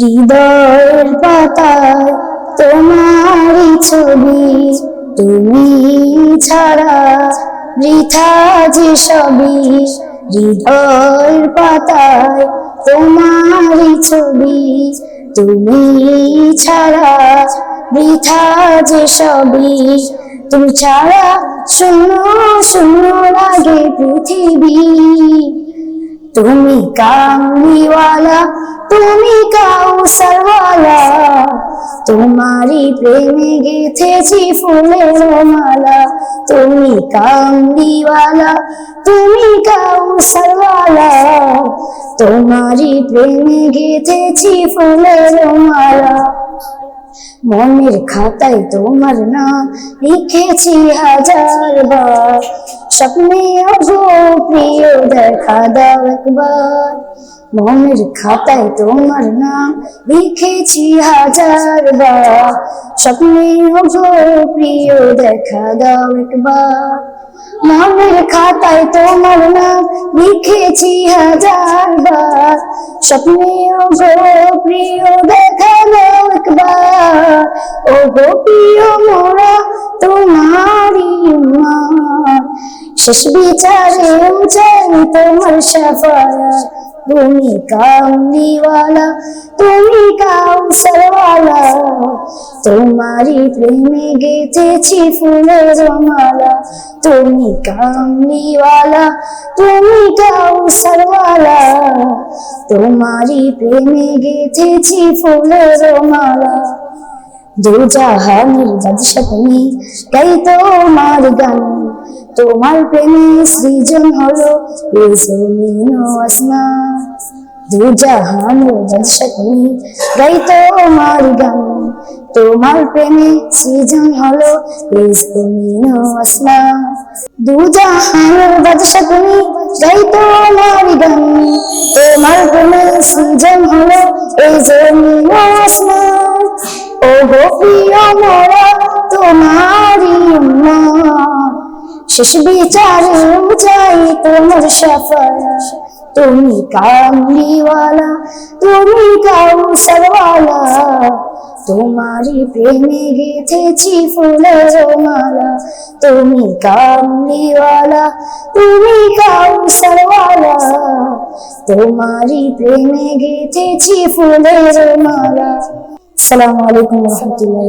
হৃদয়ের পাতায় তোমারই ছবি, তুমি ছাড়া বৃথা যে সবই। হৃদয়ের পাতায় তোমারই ছবি, তুমি ছাড়া বৃথা যে সবই। তুমি ছাড়া শূন্য শূন্য লাগে পৃথিবী। তুমি কামলিওয়ালা তুমি কাউসারওয়ালা তোমারই প্রেমে গেথেছি ফুলের মালা। তুমি কামলিওয়ালা তুমি কাউসারওয়ালা তোমারই প্রেমে গেথেছি ফুলের মালা। মনের খাতায় তোমার নাম লিখেছি হাজার বার। স্বপ্নে প্রিয় দেখা দাও একবার। মনের খাতায় তোমার নাম লিখেছি হাজার বার। স্বপ্নে প্রিয় দেখা দাও একবার। মনের খাতায় তোমার নাম লিখেছি হাজার বার। স্বপ্নে প্রিয় দেখা দাও একবার। ও গোপীয় মোরা তোমারি মা। শেষ বিচারে চাই তোমার সাফায়া তুমি কামলিওয়ালা তুমি কাউসারওয়ালা তোমারই প্রেমে গেথেছি ফুলের মালা তুমি কামলিওয়ালা তুমি কাউসারওয়ালা তোমারই প্রেমে গেথেছি ফুলের মালা দু জাহানের বাদশা তুমি গাই তোমার গান। তোমার প্রেমে সৃজন হলো এই জমিন আসমান। দু জাহানের বাদশা তুমি গাই তোমার গান। তোমার প্রেমে সৃজন হলো এই জমিন আসমান। দু জাহানের বাদশা তুমি গাই তোমার গান। তোমার প্রেমে সৃজন হলো এই জমিন আসমান। ও গো প্রিয় মোরা, তোমারই উম্মত। শেষ বিচারে চাই তোমার সাফায়া তুমি কামলিওয়ালা তুমি কাউসারওয়ালা তোমারই প্রেমে গেথেছি ফুলের মালা তুমি কামলিওয়ালা তুমি কাউসারওয়ালা তোমারই প্রেমে গেথেছি ফুলের মালা আসসালামু আলাইকুম রহমতুল্লাহ